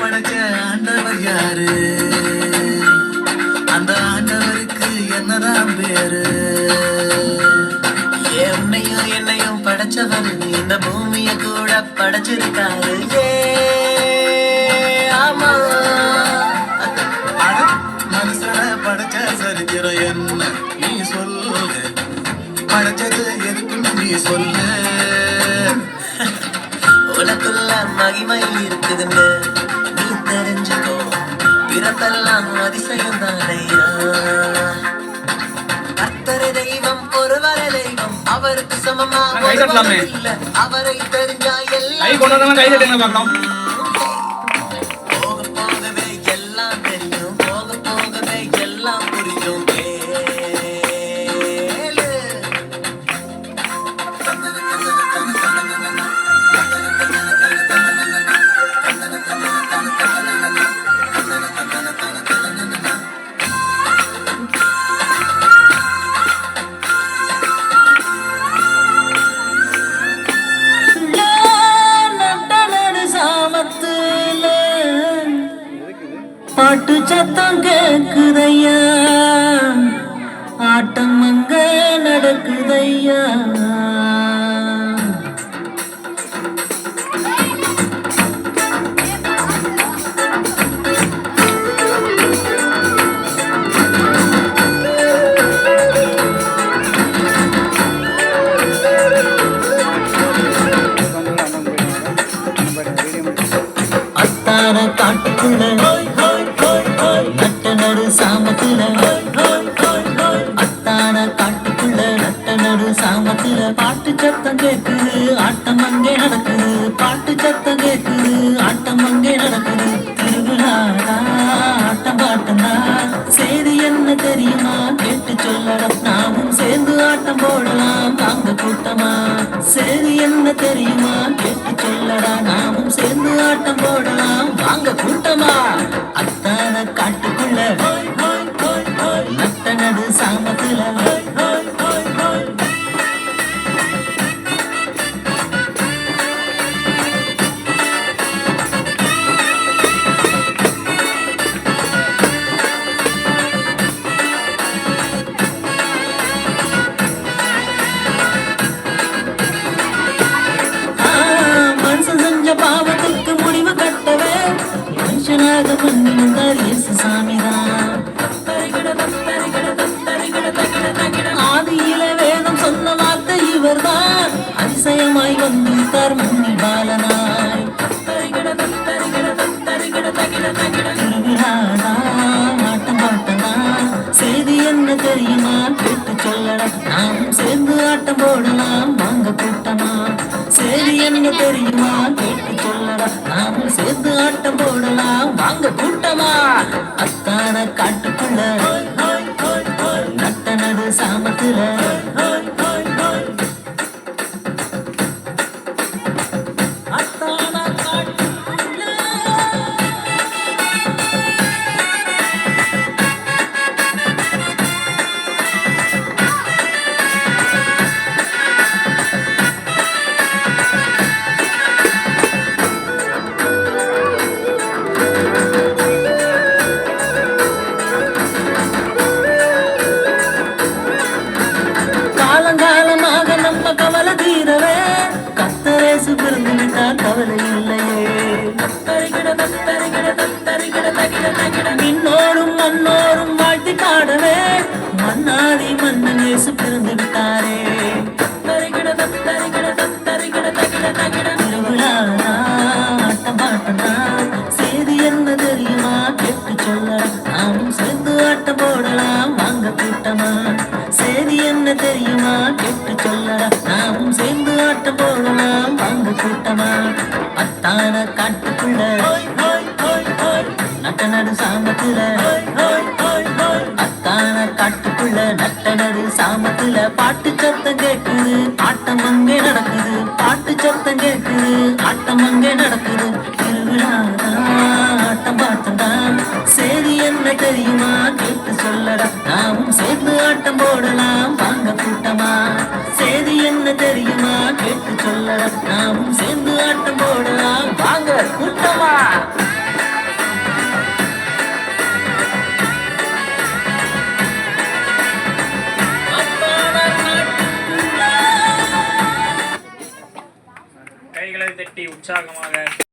படைச்ச ஆண்டவர் யாரு? அந்த ஆண்டவருக்கு என்னதான் பேரு? ஏன் உன்னையும் என்னையும் படைச்சவர் இந்த பூமியை கூட படைச்சிருக்காரு. ஆமா. அட, மனுஷனை படைச்ச சரித்திரம் என்ன நீ சொல்லு. படைச்சது எதுக்குன்னு நீ சொல்லு. உனக்குள்ள மகிமையில் இருக்குதுன்னு. தெரிஞ்சுக்கோ பிறப்பெல்லாம் அதிசயம் தானையா கர்த்தரை தெய்வம் ஒருவரை தெய்வம். அவருக்கு சமமா கை தட்டலாமே. ஒருவரும் இல்ல. அவரை தெரிஞ்சா எல்லாம் பாட்டு சத்தம் கேக்குதையா? ஆட்டம் அங்க நடக்குதையா? அத்தான காட்டுக்குள்ள நட்ட நடு சாமத்துல. அத்தான காட்டுக்குள்ள நட்ட நடு சாமத்துல. பாட்டு சத்தம் கேக்குது ஆட்டம் அங்கே நடக்குது. பாட்டு சத்தம் கேக்குது ஆட்டம் அங்கே நடக்குது. திருவிழாடா ஆட்டம் பாட்டம்டா செய்தி என்ன தெரியுமா? கேட்டு சொல்லடா. நாமும் சேர்ந்து ஆட்டம் போடலாம். வாங்க கூட்டமா. சரி என்ன தெரியுமா? கேட்டு சொல்லடா. நாமும் சேர்ந்து ஆட்டம் போடலாம். வாங்க கூட்டமா. அத்தான காட்டுக்குள்ள. நட்ட நடு சாமத்துல. ஆ, கேட்டு நாமும் சேர்ந்து ஆட்டம் போடலாம் வாங்க கூட்டமா. சரி என்ன தெரியுமா? கேட்டு சொல்லலாம் நாமும் சேர்ந்து ஆட்டம் விட்டால் இல்லையே என்ன தெரியுமா? கேட்டு சொல்லடா. நாமும் சேர்ந்து ஆட்டம் போடலாம். வாங்க கூட்டமா? அத்தான காட்டுக்குள்ள. நட்ட நடு சாமத்துல. அத்தான காட்டுக்குள்ள நட்ட நடு சாமத்துல. பாட்டு சத்தம் கேட்குது ஆட்டம் அங்கே நடக்குது. பாட்டு சத்தம் கேட்குது ஆட்டம் அங்கே நடக்குது. ஆட்டம் பாட்டம்தான் சரி என்ன தெரியுமா? கேட்டு சொல்லடா. நாமும் சேர்ந்து ஆட்டம் போடலாம். கூட்டமான கூட்டமா? சேதி என்ன தெரியுமா? கேட்டு சொல்ல நாமும் சேர்ந்து ஆட்டம் போடலாம். வாங்க கூட்டமா? கைகளை தட்டி உற்சாகமாக